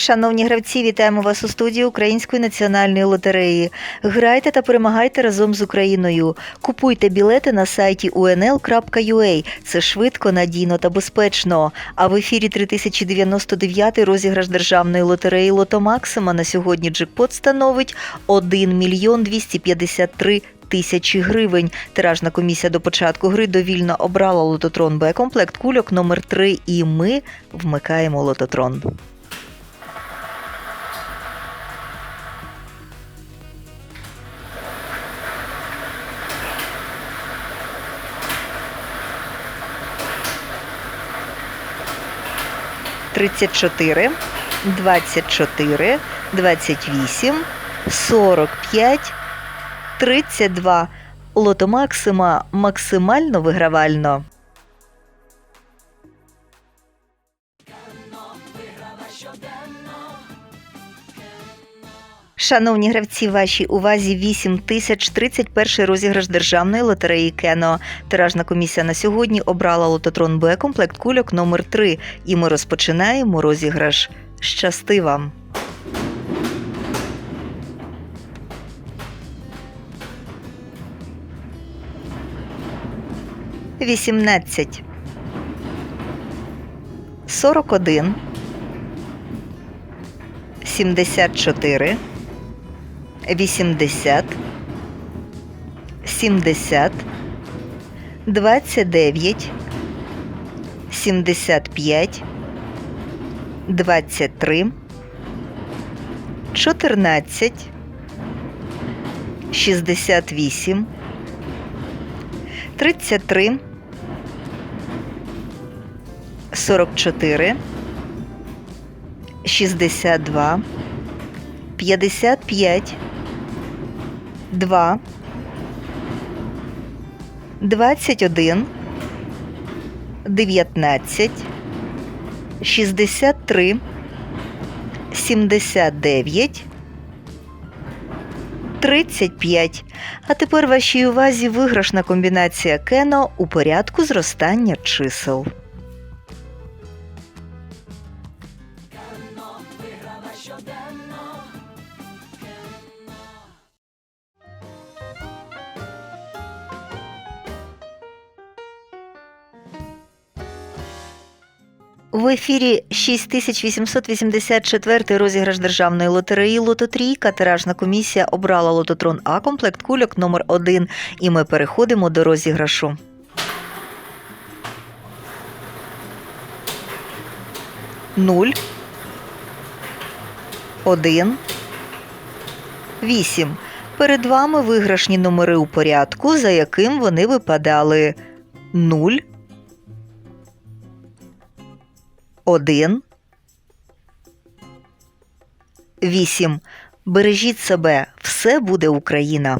Шановні гравці, вітаємо вас у студії Української національної лотереї. Грайте та перемагайте разом з Україною. Купуйте білети на сайті unl.ua. Це швидко, надійно та безпечно. А в ефірі 3099 розіграш державної лотереї Лото Максима на сьогодні джекпот становить 1 мільйон 253 тисячі гривень. Тиражна комісія до початку гри довільно обрала лототрон Б комплект кульок номер 3 і ми вмикаємо лототрон. Тридцять чотири, двадцять чотири, двадцять вісім, сорок п'ять, тридцять два. Лото Максима максимально вигравально. Шановні гравці, вашій увазі 8 тисяч 31 розіграш державної лотереї Кено. Тиражна комісія на сьогодні обрала лототрон Б комплект кульок номер 3 і ми розпочинаємо розіграш. Щасти вам! Вісімнадцять. Сорок один. Сімдесят чотири. Вісімдесят. Сімдесят. Двадцять дев'ять. Сімдесят п'ять. Двадцять три. Чотирнадцять. Шістдесят вісім. Тридцять три. Сорок чотири. Шістдесят два. П'ятдесят п'ять. Два. Двадцять один. Дев'ятнадцять. Шістдесят три. Сімдесят дев'ять. 35. А тепер вашій увазі виграшна комбінація Кено у порядку зростання чисел. В ефірі 6884 розіграш державної лотереї Лототрійка. Тиражна комісія обрала лототрон А комплект кульок номер 1 І ми переходимо до розіграшу. Нуль. Один. Вісім. Перед вами виграшні номери у порядку, за яким вони випадали. Нуль. Один. Вісім. Бережіть себе. Все буде Україна.